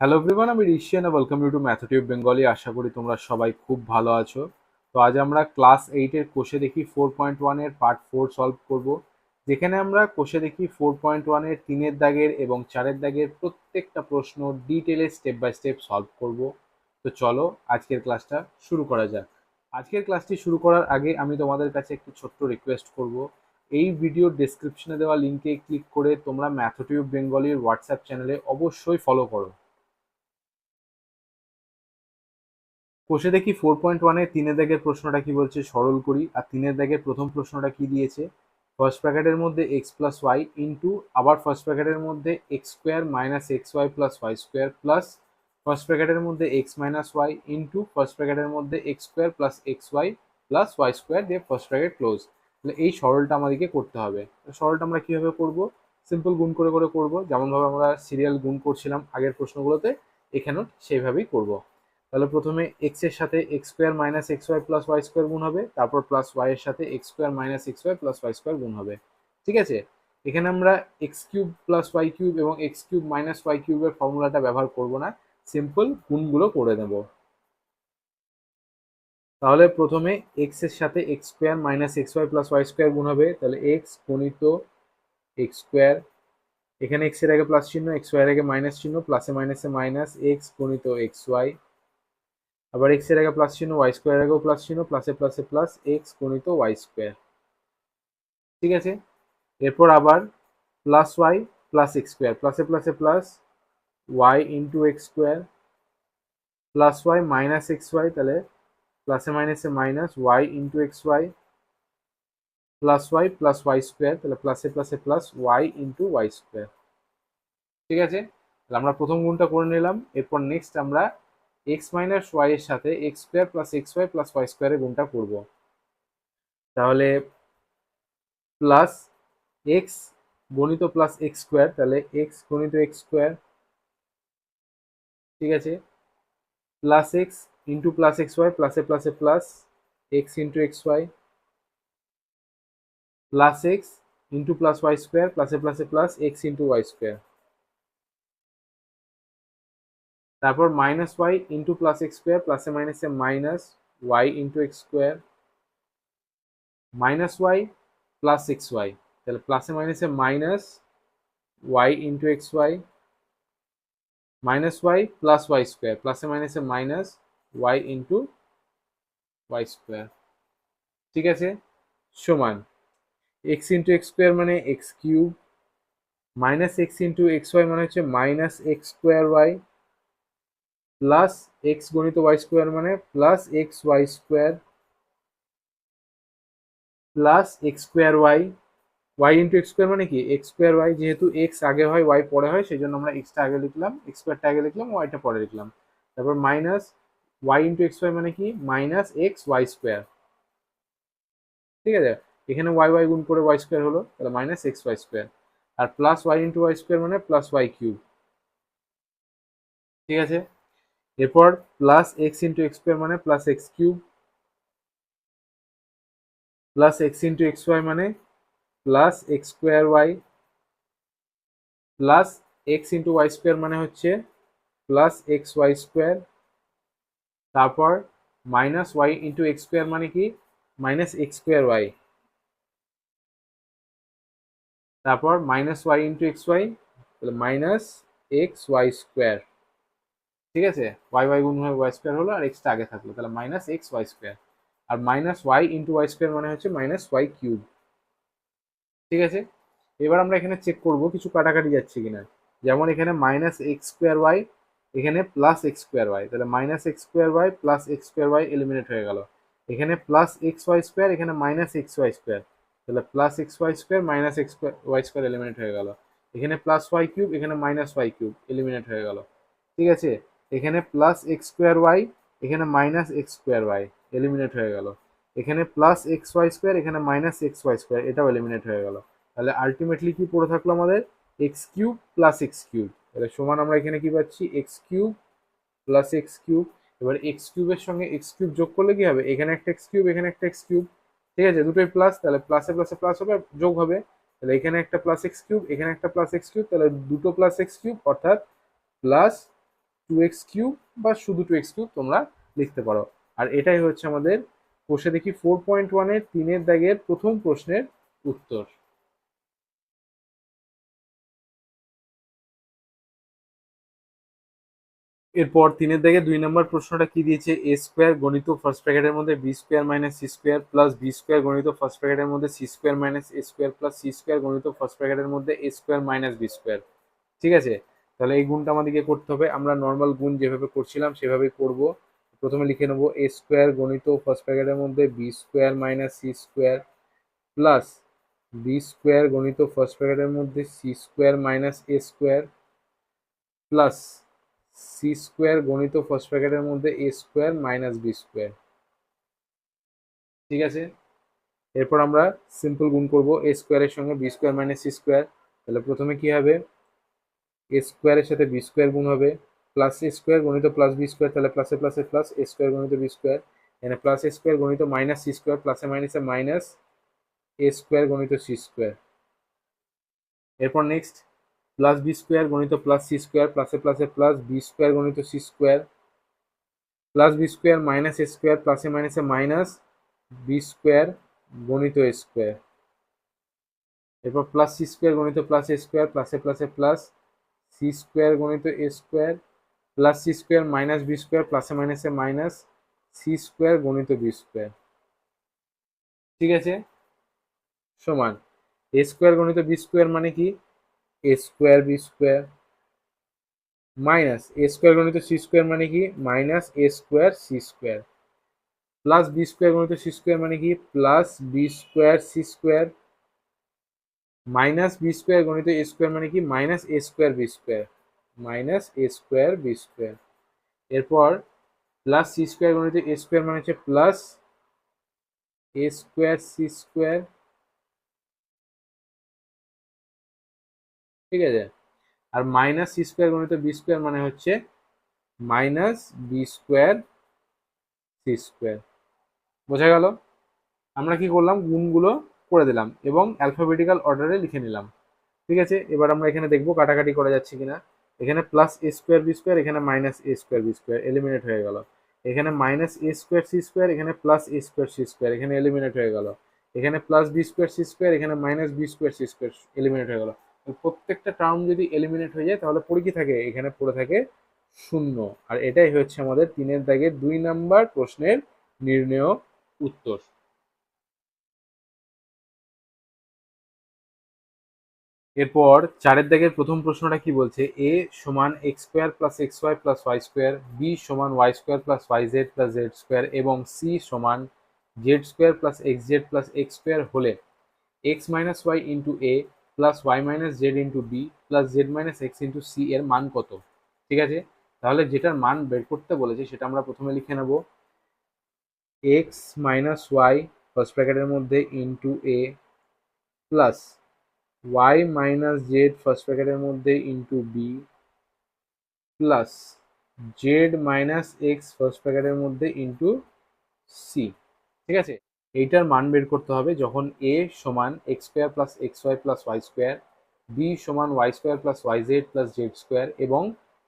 Hello everyone আমি Rishiyan welcome you to Math Tube Bengali আশা করি তোমরা সবাই খুব ভালো আছো। তো আজ আমরা ক্লাস এইটের কোষে দেখি ফোর পয়েন্ট ওয়ানের পার্ট ফোর সলভ করব। যেখানে আমরা কোষে দেখি ফোর পয়েন্ট ওয়ানের তিনের দাগের এবং চারের দাগের প্রত্যেকটা প্রশ্ন ডিটেলে স্টেপ বাই স্টেপ সলভ করব। তো চলো আজকের ক্লাসটা শুরু করা যাক। আজকের ক্লাসটি শুরু করার আগে আমি তোমাদের কাছে একটি ছোট্ট রিকোয়েস্ট করব। এই ভিডিওর ডেসক্রিপশনে দেওয়া লিঙ্কে ক্লিক করে তোমরা ম্যাথটিউব বেঙ্গলির হোয়াটসঅ্যাপ চ্যানেলে অবশ্যই ফলো করো। কোষে দেখি ফোর পয়েন্ট ওয়ানে তিনের দাগের প্রশ্নটা কি বলছে? সরল করি। আর তিনের দাগের প্রথম প্রশ্নটা কি দিয়েছে? ফার্স্ট প্যাকেটের মধ্যে এক্স প্লাস ওয়াই ইন্টু আবার ফার্স্ট প্যাকেটের মধ্যে x square minus x y plus y square plus first প্যাকেটের মধ্যে x minus y into first প্যাকেটের মধ্যে x square plus x y plus y square দিয়ে ফার্স্ট প্যাকেট ক্লোজ তাহলে এই সরলটা আমাদেরকে করতে হবে। সরলটা আমরা কীভাবে করব? সিম্পল গুণ করে করে করব। যেমনভাবে আমরা সিরিয়াল গুণ করছিলাম আগের প্রশ্নগুলোতে, এখানেও সেইভাবেই করব। তাহলে প্রথমে এক্সের সাথে x square minus x y plus y square গুণ হবে, তারপর প্লাস ওয়াই এর সাথে x square minus x y plus y square গুণ হবে। ঠিক আছে? এখানে আমরা x cube plus y cube এবং এক্স কিউব মাইনাস ওয়াই কিউবের ফর্মুলাটা ব্যবহার করব না সিম্পল গুণগুলো করে দেব তাহলে প্রথমে এক্সের সাথে x square minus x y plus y square গুণ হবে, তাহলে এক্স গণিত এক্স স্কোয়ার এখানে এক্সের আগে প্লাস চিহ্ন এক্স ওয়াই এর আগে মাইনাস চিহ্ন প্লাসে মাইনাসে মাইনাস এক্স গণিত এক্স ওয়াই আবার এক্সের আগে প্লাস চিহ্ন ওয়াই স্কোয়ার আগেও প্লাস চিহ্ন প্লাসে প্লাসে প্লাস এক্স গণিত ওয়াই স্কোয়ার ঠিক আছে? এরপর আবার plus y plus x square প্লাসে প্লাসে plus y into x square plus y minus x y তাহলে প্লাসে মাইনাসে minus y into x y plus y plus y square তাহলে প্লাসে প্লাসে plus y into y square ঠিক আছে? তাহলে আমরা প্রথম গুণটা করে নিলাম। এরপর নেক্সট আমরা এক্স মাইনাস ওয়াই এর সাথে x square plus x y plus y স্কোয়ারের গুণটা করব। তাহলে প্লাস এক্স গণিত প্লাস এক্স স্কোয়ার তাহলে এক্স গণিত এক্স স্কোয়ার ঠিক আছে? Plus x into plus x y প্লাসে প্লাসে plus x into x y plus x into plus y square প্লাসে প্লাসে plus x into y square তারপর minus y into plus x square প্লাসে মাইনাসে minus y into x square minus y plus x y তাহলে প্লাসে মাইনাসে minus y into x y minus y plus y square প্লাসে মাইনাসে minus y into y square ঠিক আছে? সমান এক্স ইন্টু এক্স স্কোয়ার মানে x cube minus x into x y মানে হচ্ছে minus x square y plus x গণিত y square মানে plus x y square plus x square y y into x square মানে কি? X square y যেহেতু x আগে হয় Y পরে হয় সেই জন্য আমরা এক্সটা আগে লিখলাম এক্স স্কোয়ারটা আগে লিখলাম ওয়াইটা পরে লিখলাম। তারপর minus y into x y মানে কি? মাইনাস এক্স ওয়াই স্কোয়ার ঠিক আছে? এখানে ওয়াই ওয়াই গুণ করে ওয়াই স্কোয়ার হলো, তাহলে মাইনাস এক্স ওয়াই স্কোয়ার আর plus y into y square মানে প্লাস ওয়াই কিউব ঠিক আছে? এরপর plus x into x square মানে plus x cube plus x into x y মানে plus x square y plus x into y square মানে হচ্ছে plus x y square তারপর minus y into x square মানে কি? Minus x square y তারপর minus y into x y minus x y square ঠিক আছে? Y Y গুণ হয়ে ওয়াই স্কোয়ার হলো আর এক্সটা আগে থাকল। তাহলে মাইনাস এক্স ওয়াই স্কোয়ার আর minus y into y square মানে হচ্ছে মাইনাস ওয়াই কিউব ঠিক আছে? এবার আমরা এখানে চেক করব কিছু কাটাকাটি যাচ্ছে কিনা। যেমন এখানে মাইনাস এক্স স্কোয়ার ওয়াই এখানে প্লাস এক্স স্কোয়ার ওয়াই তাহলে minus x square y plus x square y eliminate হয়ে গেল। এখানে প্লাস এক্স ওয়াই স্কোয়ার এখানে মাইনাস এক্স ওয়াই স্কোয়ার তাহলে plus x y square minus x y square eliminate হয়ে গেল। এখানে প্লাস ওয়াই কিউব এখানে মাইনাস ওয়াই কিউব এলিমিনেট হয়ে গেল। ঠিক আছে? এখানে প্লাস এক্স স্কোয়ার ওয়াই এখানে minus x square y eliminate হয়ে গেল। এখানে প্লাস এক্স ওয়াই স্কোয়ার এখানে মাইনাস এক্স ওয়াই স্কোয়ার এটাও এলিমিনেট হয়ে গেল। তাহলে আলটিমেটলি কি পড়ে থাকল আমাদের? X cube plus x cube তাহলে সমান আমরা এখানে কি পাচ্ছি? X cube plus x cube এবার এক্স কিউবের সঙ্গে এক্স কিউব যোগ করলে কি হবে? এখানে একটা এক্স কিউব এখানে একটা এক্স কিউব ঠিক আছে? দুটোই প্লাস তাহলে প্লাসে প্লাসে প্লাস হবে, যোগ হবে। তাহলে এখানে একটা প্লাস এক্স কিউব এখানে একটা প্লাস এক্স কিউব তাহলে দুটো প্লাস এক্স কিউব অর্থাৎ প্লাস টু এক্স কিউব বা শুধু টু এক্স কিউব তোমরা লিখতে পারো। আর এটাই হচ্ছে আমাদের কোষে দেখি ফোর পয়েন্ট ওয়ানের তিনের দাগের প্রথম প্রশ্নের উত্তর। এরপর তিনের দাগে দুই নম্বর প্রশ্নটা কি দিয়েছে? এ স্কোয়ার গণিত ফার্স্ট প্যাকেটের মধ্যে b square minus c square plus b square গণিত ফার্স্ট প্যাকেটের মধ্যে c square minus a square plus c square গণিত ফার্স্ট প্যাকেটের মধ্যে a square minus b square ঠিক আছে? তাহলে এই গুণটা আমাদেরকে করতে হবে। আমরা নর্মাল গুণ যেভাবে করছিলাম, সেভাবেই করব। প্রথমে লিখে নেব এ স্কোয়ার গণিত ফার্স্ট প্যাকেটের মধ্যে b square minus c square plus b square গণিত ফার্স্ট প্যাকেটের মধ্যে c square minus a square plus c square গণিত ফার্স্ট প্যাকেটের মধ্যে a square minus b square ঠিক আছে? এরপর আমরা সিম্পল গুণ করব। এ স্কোয়ারের সঙ্গে b square minus c square তাহলে প্রথমে কি হবে? এ স্কোয়ারের সাথে বি স্কোয়ার গুণ হবে প্লাস এ স্কোয়ার গণিত প্লাস বি স্কোয়ার তাহলে প্লাসে প্লাসে প্লাস এ স্কোয়ার গণিত বি স্কোয়ার এখানে প্লাস এ স্কোয়ার গণিত মাইনাস সি স্কোয়ার প্লাসে মাইনাসে মাইনাস এ স্কোয়ার গণিত সি স্কোয়ার এরপর নেক্সট প্লাস বি স্কোয়ার গণিত প্লাস সি স্কোয়ার প্লাসে প্লাসে প্লাস বি স্কোয়ার গণিত c square plus b square minus a square প্লাসে মাইনাসে মাইনাস বি স্কোয়ার গণিত স্কোয়ার এরপর প্লাস সি স্কোয়ার গণিত প্লাস এ স্কোয়ার প্লাসে প্লাসে প্লাস সি স্কোয়ার গণিত a square plus c square minus b square প্লাসে মাইনাসে মাইনাস সি স্কোয়ার গণিত বি স্কোয়ার ঠিক আছে? সমান। এ স্কোয়ার গণিত বি স্কোয়ার মানে কি? A square b square minus a square গণিত সি স্কোয়ার মানে কি? Minus a square c square plus b square গণিত সি স্কোয়ার মানে কি? Plus b square c square minus b square গণিত এ স্কোয়ার মানে কি? Minus a square b square. Minus a square b square. এরপর plus c square গণিত a square মানে হচ্ছে plus a square c square. ঠিক আছে? আর মাইনাস সি স্কোয়ার গণিত বি স্কোয়ার মানে হচ্ছে minus b square c square. বোঝা গেল? আমরা কি করলাম? গুণগুলো করে দিলাম এবং অ্যালফাবেটিক্যাল অর্ডারে লিখে নিলাম। ঠিক আছে? এবার আমরা এখানে দেখব কাটাকাটি করা যাচ্ছে কিনা। এখানে plus a square b square এখানে minus a square b square eliminate হয়ে গেল। এখানে minus a square c square এখানে plus a square c square এখানে এলিমিনেট হয়ে গেল। এখানে plus b square c square এখানে minus b square c square eliminate হয়ে গেল। প্রত্যেকটা টার্ম যদি এলিমিনেট হয়ে যায়, তাহলে পড়ে কি থাকে? এখানে পড়ে থাকে শূন্য। আর এটাই হচ্ছে আমাদের তিনের দাগের দুই নাম্বার প্রশ্নের নির্ণয় উত্তর। এরপর চারের দাগের প্রথম প্রশ্নটা কি বলছে? এ সমান x square plus x y plus y square b সমান y square plus y z plus z square এবং সি সমান z square plus x z plus x square হলে x minus y into a plus y minus z into b plus z minus x into c এর মান কত? ঠিক আছে? তাহলে যেটার মান বের করতে বলেছে সেটা আমরা প্রথমে লিখে নেব। এক্স মাইনাস ওয়াই ফার্স্ট ব্র্যাকেটের মধ্যে into a plus y minus z first ব্র্যাকেটের মধ্যে into b plus z minus x first ব্র্যাকেটের মধ্যে ইন্টু সি ঠিক আছে? এইটার মান বের করতে হবে যখন এ সমান x square plus x y plus y square b সমান y square plus y z plus z square এবং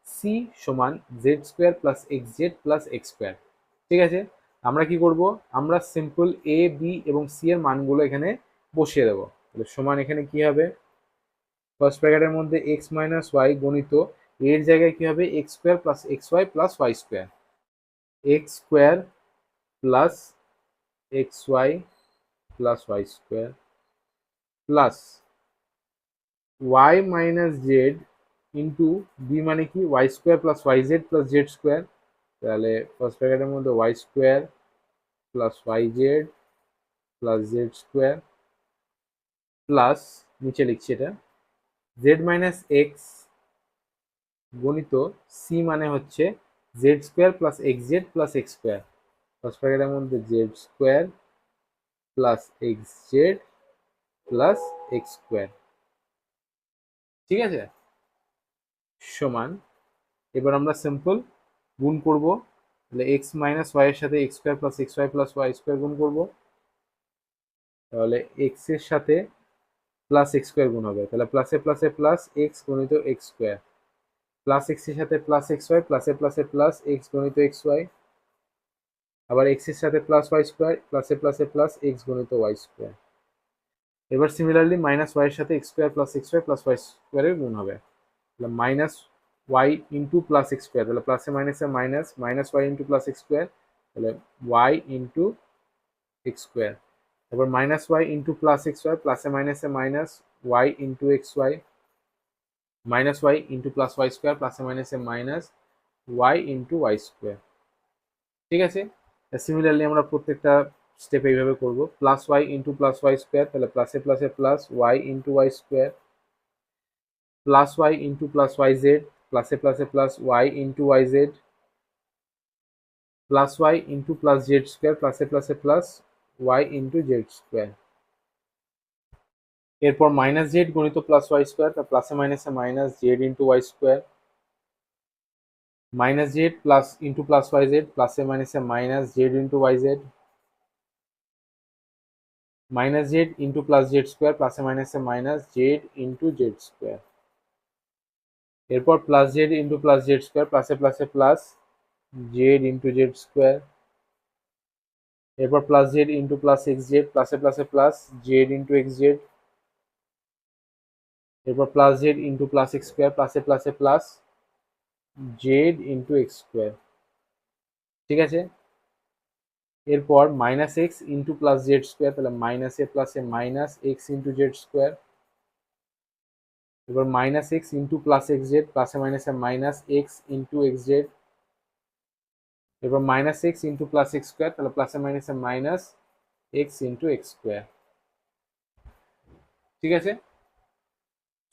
সি সমান z square plus x z plus x square ঠিক আছে? আমরা কি করব? আমরা সিম্পল এ বি এবং সি এর মানগুলো এখানে বসিয়ে দেবো। তাহলে সমান এখানে কি হবে? ফার্স্ট ব্র্যাকেটের মধ্যে এক্স মাইনাস ওয়াই গণিত, এর জায়গায় কি হবে? X square plus x y plus y square x square plus x y plus y square plus y minus z into b মানে কি? Y square plus y z plus z square তাহলে first ব্র্যাকেটের মধ্যে y square plus y z plus z square plus নিচে লিখছি এটা z minus x গণিত c মানে হচ্ছে z square plus x z plus x square first ব্র্যাকেটের মধ্যে z square plus x z plus x square ঠিক আছে? সমান, এবার আমরা সিম্পল গুণ করব। তাহলে এক্স মাইনাস ওয়াই এর সাথে x square plus x y plus y square গুণ করব। তাহলে এক্সের সাথে প্লাস এক্স স্কোয়ার গুণ হবে। তাহলে প্লাসে প্লাসে প্লাস এক্স গণিত এক্স স্কোয়ার প্লাস এক্সের সাথে প্লাস এক্স ওয়াই প্লাসে প্লাসে প্লাস এক্স গণিত এক্স ওয়াই আবার এক্সের সাথে প্লাস ওয়াই স্কোয়ার প্লাসে প্লাসে প্লাস এক্স গণিত ওয়াই স্কোয়ার এবার সিমিলারলি মাইনাস ওয়াই এর সাথে x square plus x y plus y স্কোয়ারের গুণ হবে। তাহলে minus y into plus x square তাহলে প্লাসে মাইনাসে minus minus y into plus x square তাহলে ওয়াই ইন্টু এক্স স্কোয়ার তারপর minus y into plus x y প্লাসে মাইনাসে minus y into x y minus y into plus y square প্লাসে মাইনাসে minus y into y square ঠিক আছে? Similarly আমরা প্রত্যেকটা স্টেপ এইভাবে করব। Plus y into plus y square তাহলে প্লাসে প্লাসে plus y into y square plus y into plus y z প্লাসে প্লাসে plus y into y z plus y into plus z square প্লাসে প্লাসে plus y into z square এরপর minus z গণিত plus y square তার প্লাসে মাইনাসে minus z into y square minus z plus into plus y z প্লাসে মাইনাসে minus z into y z minus z into plus z square প্লাসে মাইনাসে minus z into z square এরপর plus z into plus z square প্লাসে প্লাসে plus z into z square এরপর plus z into plus x z প্লাসে প্লাসে plus z into x z এরপর plus z into plus x square প্লাসে প্লাসে plus z into x square ঠিক আছে? এরপর minus x into plus z square তাহলে মাইনাস এ প্লাসে minus x into z square এবার minus x into plus x z প্লাসে মাইনাসে minus x into x z এবার minus x into plus x square তাহলে প্লাসে মাইনাসে minus x into x square ঠিক আছে?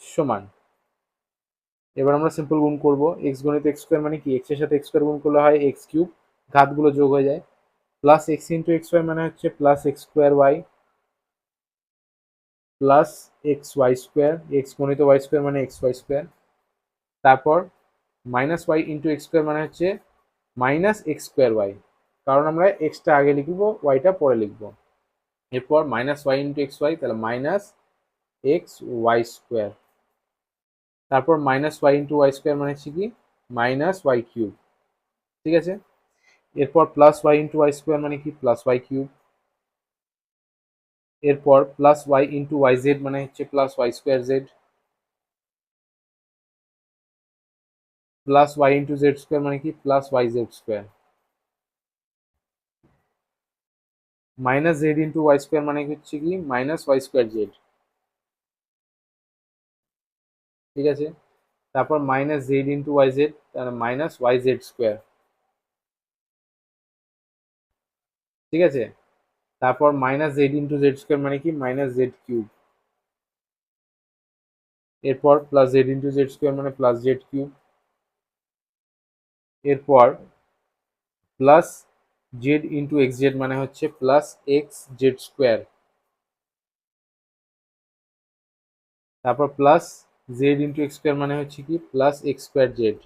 সমান। এবার আমরা সিম্পল গুণ করব। এক্স গণিত এক্স স্কোয়ার মানে কি? এক্সের সাথে এক্স স্কোয়ার গুণ করলে হয় এক্স কিউব ঘাতগুলো যোগ হয়ে যায়। Plus x into x y মানে হচ্ছে plus x square y plus x y square x গণিত ওয়াই স্কোয়ার মানে এক্স ওয়াই স্কোয়ার তারপর minus y into x square মানে হচ্ছে মাইনাস এক্স স্কোয়ার ওয়াই কারণ আমরা এক্সটা আগে লিখব ওয়াইটা পরে লিখব। এরপর minus y into x y তাহলে মাইনাস এক্স ওয়াই স্কোয়ার তারপর minus y into y square মানে হচ্ছে কি? মাইনাস ওয়াই কিউব ঠিক আছে? এরপর plus y into y square মানে কি? প্লাস ওয়াই কিউব এরপর plus y into y z মানে হচ্ছে plus y square z plus y into z square মানে কি? Plus y z square minus z into y square মানে হচ্ছে কি? মাইনাস ওয়াই স্কোয়ার জেড ঠিক আছে? তারপর minus z into y z তাহলে মাইনাস ওয়াই জেড স্কোয়ার ঠিক আছে? তারপর minus z into z square মানে কি? মাইনাস জেড কিউব এরপর plus z into z square মানে প্লাস জেড কিউব এরপর plus z into x z মানে হচ্ছে প্লাস এক্স জেড স্কোয়ার তারপর plus z into x square মানে হচ্ছে কি? Plus x square z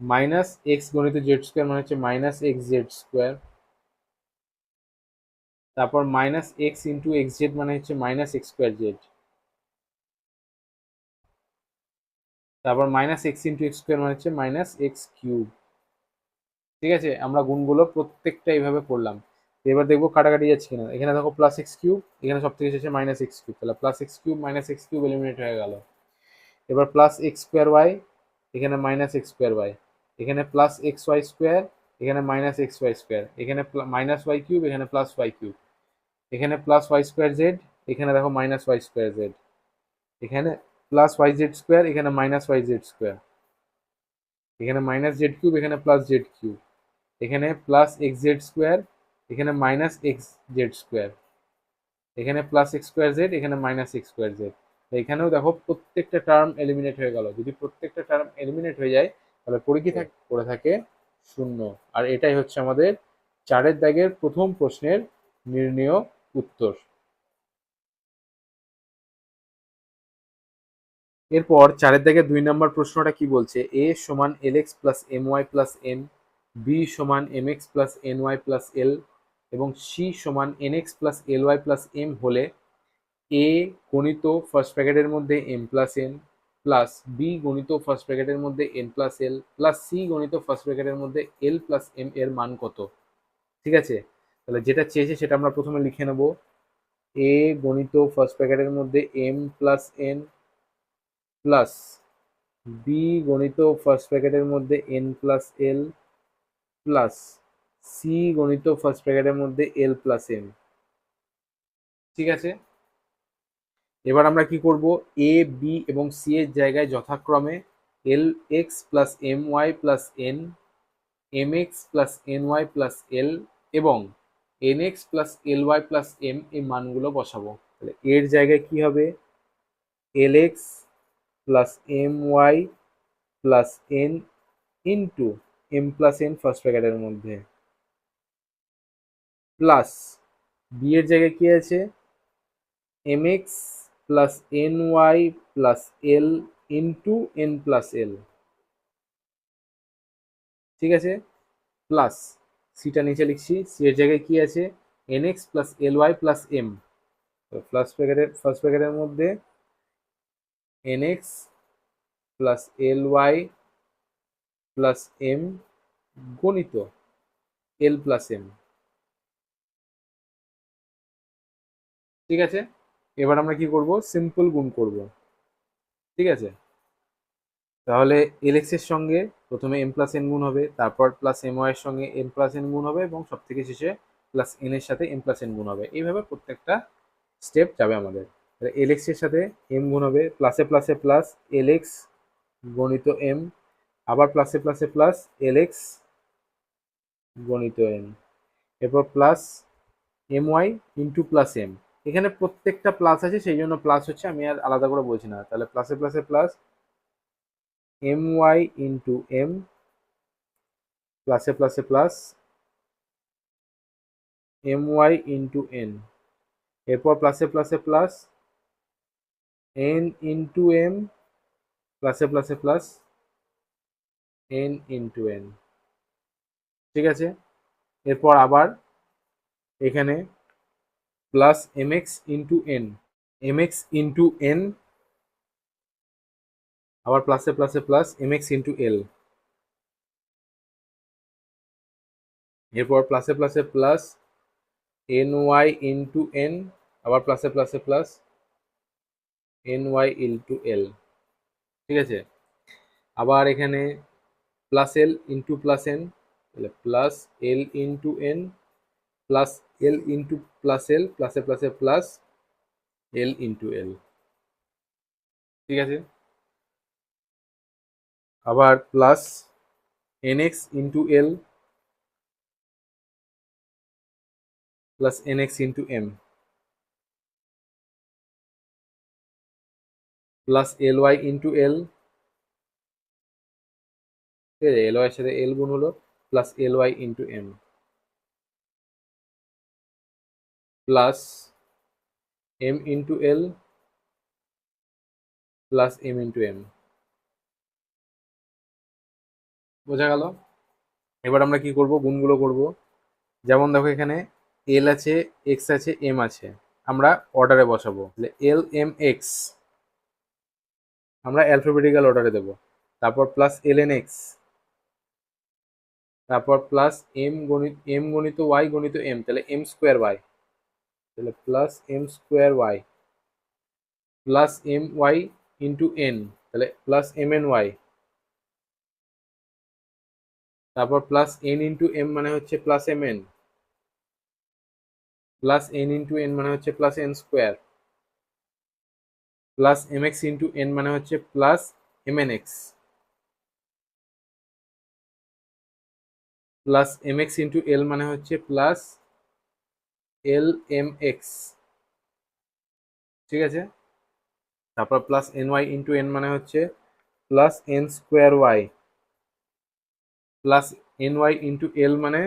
minus x গণিত জেড স্কোয়ার মানে হচ্ছে মাইনাস এক্স জেড স্কোয়ার তারপর minus x into x z মানে হচ্ছে মাইনাস এক্স স্কোয়ার জেড তারপর minus x into x square মানে হচ্ছে মাইনাস এক্স কিউব ঠিক আছে? আমরা গুণগুলো প্রত্যেকটা এইভাবে করলাম। এবার দেখব কাটাকাটি যাচ্ছে কিনা। এখানে দেখো প্লাস এক্স কিউব এখানে সব থেকে শেষে মাইনাস এক্স কিউব তাহলে plus x cube minus x cube eliminate হয়ে গেল। এবার প্লাস এক্স স্কোয়ার ওয়াই এখানে মাইনাস এক্স স্কোয়ার ওয়াই এখানে প্লাস এক্স ওয়াই স্কোয়ার এখানে মাইনাস এক্স ওয়াই স্কোয়ার এখানে মাইনাস ওয়াই কিউব এখানে প্লাস ওয়াই কিউব এখানে প্লাস ওয়াই স্কোয়ার জেড এখানে দেখো মাইনাস ওয়াই স্কোয়ার জেড এখানে প্লাস ওয়াই জেড স্কোয়ার এখানে মাইনাস ওয়াই জেড স্কোয়ার এখানে মাইনাস জেড কিউব এখানে প্লাস জেড কিউব এখানে প্লাস এক্স জেড স্কোয়ার এখানে মাইনাস এক্স জেড স্কোয়ার এখানে প্লাস এক্স স্কোয়ার জেড এখানে মাইনাস এক্স স্কোয়ার জেড এখানেও দেখো প্রত্যেকটা টার্ম এলিমিনেট হয়ে গেল। যদি প্রত্যেকটা টার্ম এলিমিনেট হয়ে যায়, তাহলে পরীক্ষা থাক পড়ে থাকে শূন্য। আর এটাই হচ্ছে আমাদের চারের দাগের প্রথম প্রশ্নের নির্ণয় উত্তর। এরপর চারের দাগে দুই নম্বর প্রশ্নটা কি বলছে? এ সমান l x plus m y plus n, b সমান m x plus n y plus l এবং সি সমান n x plus l y plus m হলে এ গণিত ফার্স্ট প্যাকেটের মধ্যে m plus n plus b গণিত first প্যাকেটের মধ্যে n plus l plus c গণিত ফার্স্ট প্যাকেটের মধ্যে এল প্লাস এম এর মান কত? ঠিক আছে? তাহলে যেটা চেয়েছে সেটা আমরা প্রথমে লিখে নেব। এ গণিত ফার্স্ট প্যাকেটের মধ্যে m plus n plus b গণিত ফার্স্ট ব্র্যাকেটের মধ্যে n plus l plus c গণিত ফার্স্ট ব্র্যাকেটের মধ্যে এল প্লাস এম ঠিক আছে? এবার আমরা কি করব? এ বি এবং সি এর জায়গায় যথাক্রমে l x plus m y plus n m x plus n y plus l এবং n x plus l y plus m এই মানগুলো বসাবো। তাহলে এর জায়গায় কি হবে? L x plus m y plus n into m plus n first ব্র্যাকেটের মধ্যে। প্লাস বি এর জায়গায় কি আছে? M x plus n y plus l into n plus l ঠিক আছে? প্লাস সিটা নিচে লিখছি সি এর জায়গায় কি আছে? N x plus l y plus m first ব্র্যাকেটের ফার্স্ট ব্র্যাকেটের মধ্যে n x plus l y plus m গণিত এল প্লাস এম ঠিক আছে? এবার আমরা কি করব? সিম্পল গুণ করব। ঠিক আছে? তাহলে এল এক্সের সঙ্গে প্রথমে এম প্লাস এন গুণ হবে, তারপর প্লাস এম ওয়াই এর সঙ্গে এম প্লাস এন গুণ হবে এবং সব থেকে শেষে প্লাস এন এর সাথে এম প্লাস এন গুণ হবে। এইভাবে প্রত্যেকটা স্টেপ যাবে আমাদের। এল এক্সের সাথে এম গুণ হবে প্লাসে প্লাসে প্লাস এল এক্স গণিত এম আবার প্লাসে প্লাসে প্লাস এল এক্স গণিত এম এরপর plus m y into plus m এখানে প্রত্যেকটা প্লাস আছে সেই জন্য প্লাস হচ্ছে আমি আর আলাদা করে বলছি না তাহলে প্লাসে প্লাসে plus m y into m প্লাসে প্লাসে plus m y into n এরপর প্লাসে প্লাসে প্লাস এন ইন্টু এম প্লাসে প্লাসে প্লাস এন ইন্টু এন ঠিক আছে? এরপর আবার এখানে plus m x into n m x into n আবার প্লাসে প্লাসে plus m x into l এরপর প্লাসে প্লাসে plus n y into n আবার প্লাসে প্লাসে plus n y into l ঠিক আছে? আবার এখানে plus l into plus n তাহলে plus l into n plus l into plus l প্লাসে প্লাসে প্লাস এল ইন্টু এল ঠিক আছে? আবার plus n x into l plus n x into m plus l y into l ঠিক আছে l y সাথে l গুণ হলো plus l y into m plus m into l plus m into m বোঝা গেল? এবার আমরা কি করব? গুণগুলো করব। যেমন দেখো এখানে এল আছে এক্স আছে এম আছে। আমরা অর্ডারে বসাবো। এল এম এক্স আমরা অ্যালফাবেটিক্যাল অর্ডারে দেবো। তারপর প্লাস এল এন এক্স তারপর প্লাস এম গণিত এম গণিত ওয়াই গণিত এম তাহলে এম স্কোয়ার ওয়াই তাহলে plus m square y plus m y into n তাহলে প্লাস এম এন ওয়াই তারপর প্লাস এন ইন্টু এম মানে হচ্ছে plus m n plus n into n মানে হচ্ছে plus n square plus m x into n মানে হচ্ছে plus M N X plus M X into l মানে হচ্ছে plus L M x ঠিক আছে? তারপর plus n y into n মানে হচ্ছে plus n square y plus n y into l মানে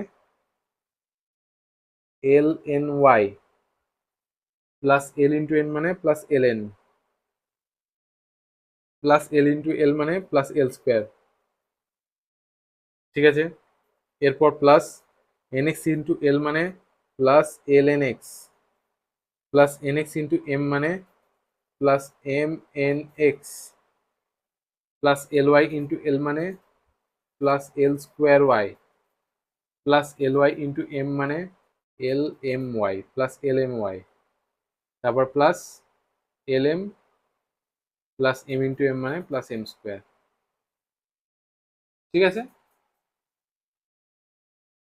l n y plus l into n মানে plus l n plus l into l মানে plus এল square ঠিক আছে? এরপর plus n x into l মানে plus l n x plus n x into M মানে plus M N X plus L Y into L মানে plus L square Y plus L Y into M মানে L M Y plus L M Y তারপর plus L M plus M into M মানে plus M square ঠিক আছে?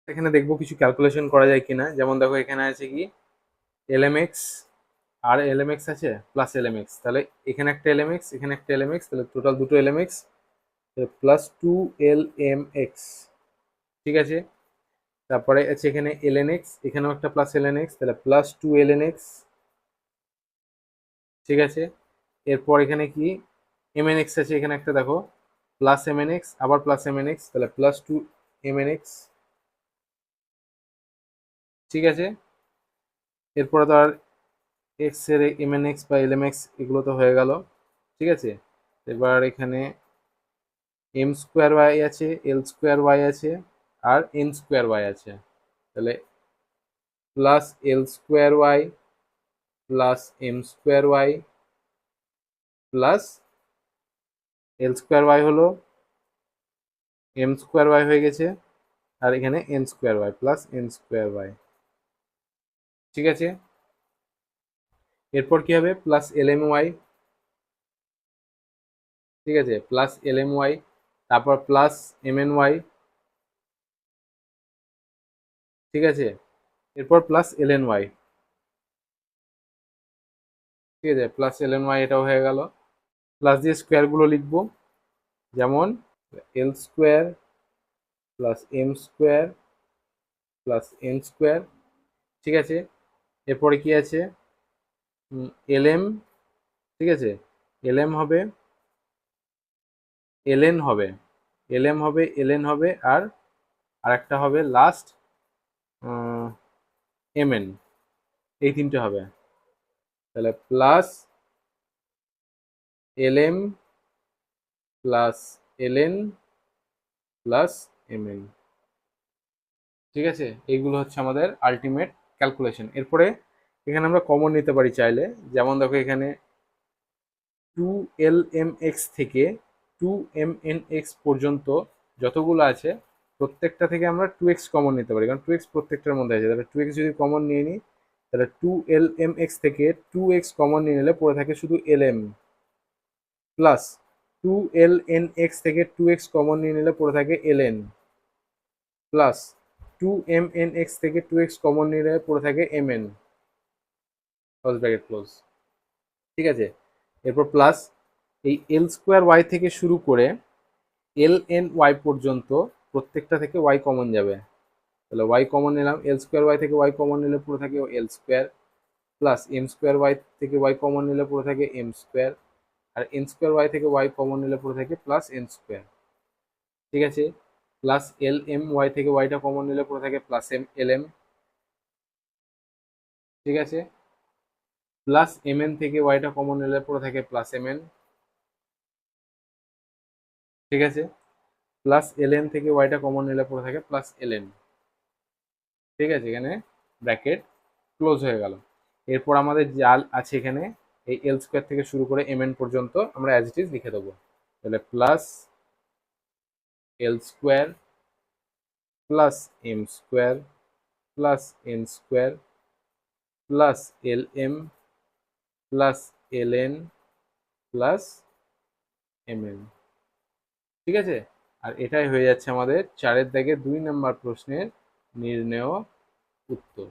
এখানে দেখব কিছু calculation করা যায় কিনা। যেমন দেখো, এখানে আছে কি? এল এম এক্স আর এল এম এক্স আছে? প্লাস এল এম এক্স তাহলে এখানে একটা এল এম এক্স এখানে একটা এল এম এক্স তাহলে টোটাল দুটো L M X plus two L M X ঠিক আছে? তারপরে আছে এখানে এল এন এক্স এখানেও একটা প্লাস এল এন এক্স তাহলে plus two L N X ঠিক আছে? এরপর এখানে কি? এম এন এক্স আছে এখানে একটা, দেখো। প্লাস এম এন এক্স আবার প্লাস এম এন এক্স তাহলে plus two M N X ঠিক আছে? এরপরে তো আর এক্সের এম এন এক্স বা এল এম এক্স এগুলো তো হয়ে গেল। ঠিক আছে? এবার এখানে এম স্কোয়ার ওয়াই আছে এল স্কোয়ার ওয়াই আছে, আর এন স্কোয়ার ওয়াই আছে। তাহলে plus L square Y plus M square Y plus L square Y হলো এম স্কোয়ার ওয়াই হয়ে গেছে, আর এখানে N square Y plus N square Y. ঠিক আছে? এরপর কি হবে? Plus L M Y. ঠিক আছে? প্লাস এল এম ওয়াই, তারপর প্লাস এম এন ওয়াই। ঠিক আছে? এরপর প্লাস এল এন ওয়াই। ঠিক আছে? প্লাস এল এন ওয়াই এটাও হয়ে গেল। প্লাস দিয়ে স্কোয়ারগুলো লিখব। যেমন L square plus M square plus N square ঠিক আছে? এরপরে কি আছে? এল এম ঠিক আছে? এল এম হবে এল এন হবে এল এম হবে এল এন হবে, আর আরেকটা হবে লাস্ট এম এন এই তিনটে হবে। তাহলে plus L M plus L N plus M N ঠিক আছে? এইগুলো হচ্ছে আমাদের আলটিমেট ক্যালকুলেশন এরপরে এখানে আমরা কমন নিতে পারি চাইলে। যেমন দেখো এখানে টু এল এম এক্স থেকে টু এম এন এক্স পর্যন্ত যতগুলো আছে, প্রত্যেকটা থেকে আমরা টু এক্স কমন নিতে পারি। কারণ টু এক্স প্রত্যেকটার মধ্যে আছে। তাহলে টু এক্স যদি কমন নিয়ে নিই, তাহলে টু এল এম এক্স থেকে টু এক্স কমন নিয়ে নিলে পড়ে থাকে শুধু L M plus two L N X থেকে টু এক্স কমন নিয়ে নিলে পড়ে থাকে L N plus two M N X থেকে টু এক্স কমন নিলে পড়ে থাকে M N close bracket close ঠিক আছে? এরপর প্লাস এই এল স্কোয়ার ওয়াই থেকে শুরু করে এল এন ওয়াই পর্যন্ত প্রত্যেকটা থেকে ওয়াই কমন যাবে। তাহলে ওয়াই কমন নিলাম এল স্কোয়ার ওয়াই থেকে ওয়াই কমন নিলে পুরো থাকে L square plus M square Y থেকে ওয়াই কমন নিলে পুরো থাকে এম স্কোয়ার আর এন স্কোয়ার ওয়াই থেকে ওয়াই কমন নিলে পুরো থাকে প্লাস এন স্কোয়ার ঠিক আছে? প্লাস এল এম ওয়াই থেকে ওয়াইটা কমন নিলে পুরো থাকে প্লাস এম এল এম ঠিক আছে? প্লাস এম এন থেকে ওয়াইটা কমন নিলে পুরো থাকে প্লাস এম এন ঠিক আছে? প্লাস এল এন থেকে ওয়াইটা কমন নিলে পড়ে থাকে প্লাস এল এন ঠিক আছে? এখানে ব্র্যাকেট ক্লোজ হয়ে গেল। এরপর আমাদের জাল আছে এখানে এই এল স্কোয়ার থেকে শুরু করে এম এন পর্যন্ত আমরা অ্যাজ ইট ইজ লিখে দেবো। তাহলে plus L square plus M square plus N square plus L M plus L N plus M N ঠিক আছে? আর এটাই হয়ে যাচ্ছে আমাদের চারের দাগে দুই নম্বর প্রশ্নের নির্ণয় উত্তর।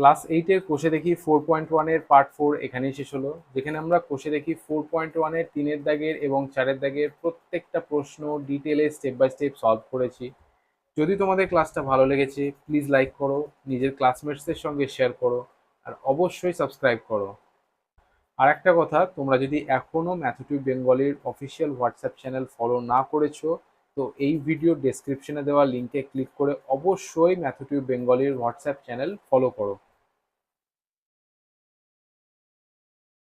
ক্লাস এইটের কোষে দেখি ফোর পয়েন্ট ওয়ানের পার্ট ফোর এখানেই শেষ হলো। যেখানে আমরা কোষে দেখি ফোর পয়েন্ট ওয়ানের তিনের দাগের এবং চারের দাগের প্রত্যেকটা প্রশ্ন ডিটেলে স্টেপ বাই স্টেপ সলভ করেছি। যদি তোমাদের ক্লাসটা ভালো লেগেছে প্লিজ লাইক করো, নিজের ক্লাসমেটসদের সঙ্গে শেয়ার করো, আর অবশ্যই সাবস্ক্রাইব করো। আর একটা কথা, তোমরা যদি এখনও ম্যাথটিউব বেঙ্গলির অফিসিয়াল হোয়াটসঅ্যাপ চ্যানেল ফলো না করেছ, তো এই ভিডিও ডেসক্রিপশনে দেওয়া লিঙ্কে ক্লিক করে অবশ্যই ম্যাথটিউব বেঙ্গলির হোয়াটসঅ্যাপ চ্যানেল ফলো করো।